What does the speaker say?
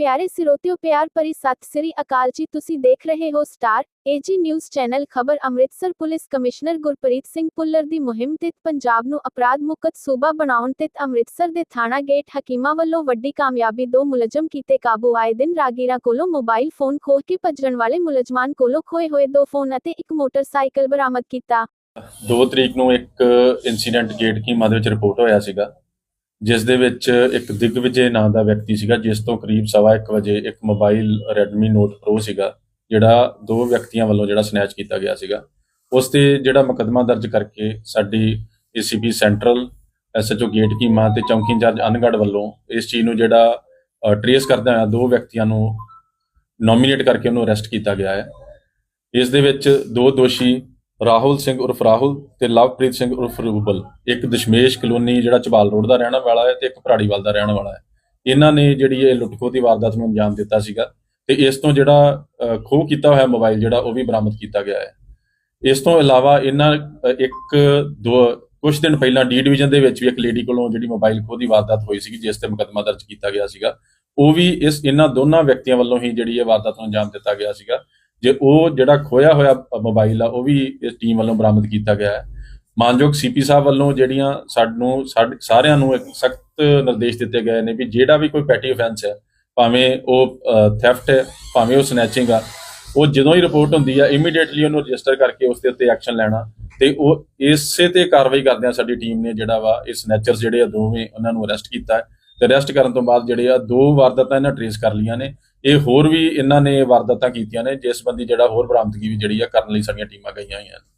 ਪਿਆਰੇ ਸਿਰੋਤਿਓ ਪਿਆਰ ਭਰੀ ਸਤਿ ਸ੍ਰੀ ਅਕਾਲ ਜੀ। ਤੁਸੀਂ ਦੇਖ ਰਹੇ ਹੋ ਸਟਾਰ ਏਜੀ ਨਿਊਜ਼ ਚੈਨਲ ਖਬਰ ਅੰਮ੍ਰਿਤਸਰ ਪੁਲਿਸ ਕਮਿਸ਼ਨਰ ਗੁਰਪ੍ਰੀਤ ਸਿੰਘ ਪੁੱਲਰ ਦੀ ਮੁਹਿੰਮ ਤਹਿਤ ਪੰਜਾਬ ਨੂੰ ਅਪਰਾਧ ਮੁਕਤ ਸੂਬਾ ਬਣਾਉਣ ਤਹਿਤ ਅੰਮ੍ਰਿਤਸਰ ਦੇ ਥਾਣਾ ਗੇਟ ਹਕੀਮਾਂ ਵੱਲੋਂ ਵੱਡੀ ਕਾਮਯਾਬੀ ਦੋ ਮੁਲਜ਼ਮ ਕੀਤੇ ਕਾਬੂ ਆਏ ਦਿਨ ਰਾਗੀਰਾ ਕੋਲੋਂ ਮੋਬਾਈਲ ਫੋਨ ਖੋਹ ਕੇ ਭੱਜਣ ਵਾਲੇ ਮੁਲਜ਼ਮਾਂ ਕੋਲੋਂ ਖੋਏ ਹੋਏ ਦੋ ਫੋਨ ਅਤੇ ਇੱਕ ਮੋਟਰਸਾਈਕਲ ਬਰਾਮਦ ਕੀਤਾ। 2 ਤਰੀਕ ਨੂੰ ਇੱਕ ਇਨਸੀਡੈਂਟ ਗੇਟ ਕੀਮਾ ਦੇ ਵਿੱਚ ਰਿਪੋਰਟ ਹੋਇਆ ਸੀਗਾ। ਜਿਸ ਦੇ ਵਿੱਚ ਇੱਕ ਦਿਗਵਿਜੇ ਨਾਂ ਦਾ ਵਿਅਕਤੀ ਸੀਗਾ, ਜਿਸ ਤੋਂ ਕਰੀਬ ਸਵਾ ਇੱਕ ਵਜੇ ਇੱਕ ਮੋਬਾਈਲ Redmi Note Pro ਸੀਗਾ, ਜਿਹੜਾ ਦੋ ਵਿਅਕਤੀਆਂ ਵੱਲੋਂ ਜਿਹੜਾ ਸਨੈਚ ਕੀਤਾ ਗਿਆ ਸੀਗਾ। ਉਸ ਤੇ ਜਿਹੜਾ ਮੁਕੱਦਮਾ ਦਰਜ ਕਰਕੇ ਸਾਡੀ ACP ਸੈਂਟਰਲ ਐਸਐਚਓ ਗੇਟ ਕੀਮਾ ਤੇ ਚੌਂਕੀ ਇੰਚਾਰਜ ਅਨਗੜ ਵੱਲੋਂ ਇਸ ਚੀਜ਼ ਨੂੰ ਜਿਹੜਾ ਟਰੇਸ ਕਰਦਾ ਹੋਇਆ ਦੋ ਵਿਅਕਤੀਆਂ ਨੂੰ ਨੋਮੀਨੇਟ ਕਰਕੇ ਉਹਨੂੰ ਅਰੈਸਟ ਕੀਤਾ ਗਿਆ ਹੈ। ਇਸ ਦੇ ਵਿੱਚ ਦੋ ਦੋਸ਼ੀ ਰਾਹੁਲ ਸਿੰਘ ਉਰਫ ਰਾਹੁਲ ਤੇ ਲਵਪ੍ਰੀਤ ਸਿੰਘ ਉਰਫ ਰੂਬਲ ਇੱਕ ਦਸ਼ਮੇਸ਼ ਕਲੋਨੀ ਜਿਹੜਾ ਚਬਾਲ ਰੋਡ ਦਾ ਰਹਿਣ ਵਾਲਾ ਹੈ ਤੇ ਇੱਕ ਭਰਾੜੀਵਾਲ ਦਾ ਰਹਿਣ ਵਾਲਾ ਹੈ। ਇਹਨਾਂ ਨੇ ਜਿਹੜੀ ਇਹ ਲੁੱਟਖੋ ਦੀ ਵਾਰਦਾਤ ਨੂੰ ਅੰਜਾਮ ਦਿੱਤਾ ਸੀਗਾ ਤੇ ਇਸ ਤੋਂ ਜਿਹੜਾ ਅ, ਖੋਹ ਕੀਤਾ ਹੋਇਆ ਮੋਬਾਈਲ ਜਿਹੜਾ ਉਹ ਵੀ ਬਰਾਮਦ ਕੀਤਾ ਗਿਆ ਹੈ। ਇਸ ਤੋਂ ਇਲਾਵਾ ਇਹਨਾਂ ਇੱਕ ਦੋ ਕੁਝ ਦਿਨ ਪਹਿਲਾਂ ਡੀ ਡਿਵੀਜ਼ਨ ਦੇ ਵਿੱਚ ਵੀ ਇੱਕ ਲੇਡੀ ਕੋਲੋਂ ਜਿਹੜੀ ਮੋਬਾਈਲ ਖੋਹ ਦੀ ਵਾਰਦਾਤ ਹੋਈ ਸੀਗੀ ਜਿਸ ਤੇ ਮੁਕੱਦਮਾ ਦਰਜ ਕੀਤਾ ਗਿਆ ਸੀਗਾ। ਉਹ ਵੀ ਇਸ ਇਹਨਾਂ ਦੋਨਾਂ ਵਿਅਕਤੀਆਂ ਵੱਲੋਂ ਹੀ ਜਿਹੜੀ ਇਹ ਵਾਰਦਾਤ ਨੂੰ ਅੰਜਾਮ ਦਿੱਤਾ ਗਿਆ ਸੀਗਾ। ਜੇ ਉਹ ਜਿਹੜਾ ਖੋਇਆ ਹੋਇਆ ਮੋਬਾਈਲ ਆ, ਉਹ ਵੀ ਇਸ ਟੀਮ ਵੱਲੋਂ ਬਰਾਮਦ ਕੀਤਾ ਗਿਆ ਹੈ। ਮਾਨਯੋਗ ਸੀਪੀ ਸਾਹਿਬ ਵੱਲੋਂ ਜਿਹੜੀਆਂ ਸਾਨੂੰ, ਸਾਡੇ, ਸਾਰਿਆਂ ਨੂੰ ਇੱਕ ਸਖਤ ਨਿਰਦੇਸ਼ ਦਿੱਤੇ ਗਏ ਨੇ ਵੀ ਜਿਹੜਾ ਵੀ ਕੋਈ ਪੈਟੀ ਅਫੈਂਸ ਹੈ, ਭਾਵੇਂ ਉਹ ਥੈਫਟ ਹੈ, ਭਾਵੇਂ ਉਹ ਸਨੈਚਿੰਗ ਆ, ਉਹ ਜਦੋਂ ਹੀ ਰਿਪੋਰਟ ਹੁੰਦੀ ਆ ਇਮੀਡੀਏਟਲੀ ਉਹਨੂੰ ਰਜਿਸਟਰ ਕਰਕੇ ਉਸ ਦੇ ਉੱਤੇ ਐਕਸ਼ਨ ਲੈਣਾ ਤੇ ਉਹ ਇਸੇ ਤੇ ਕਾਰਵਾਈ ਕਰਦਿਆਂ ਸਾਡੀ ਟੀਮ ਨੇ ਜਿਹੜਾ ਵਾ, ਇਹ ਸਨੈਚਰਸ ਜਿਹੜੇ ਆ ਦੋਵੇਂ ਉਹਨਾਂ ਨੂੰ ਅਰੈਸਟ ਕੀਤਾ ਹੈ। ਤੇ ਅਰੈਸਟ ਕਰਨ ਤੋਂ ਬਾਅਦ ਜਿਹੜੇ ਆ ਦੋ ਵਾਰਦਾਤਾਂ ਇਹਨਾਂ ਟ੍ਰੇਸ ਕਰ ਲਈਆਂ ਨੇ। ਇਹ ਹੋਰ ਵੀ ਇਹਨਾਂ ਨੇ ਵਾਰਦਾਤਾਂ ਕੀਤੀਆਂ ਨੇ, ਜਿਸ ਸੰਬੰਧੀ ਜਿਹੜਾ ਹੋਰ ਬਰਾਮਦਗੀ ਵੀ ਜਿਹੜੀ ਆ ਕਰਨ ਲਈ ਸਾਡੀਆਂ ਟੀਮਾਂ ਗਈਆਂ ਹੋਈਆਂ ਨੇ।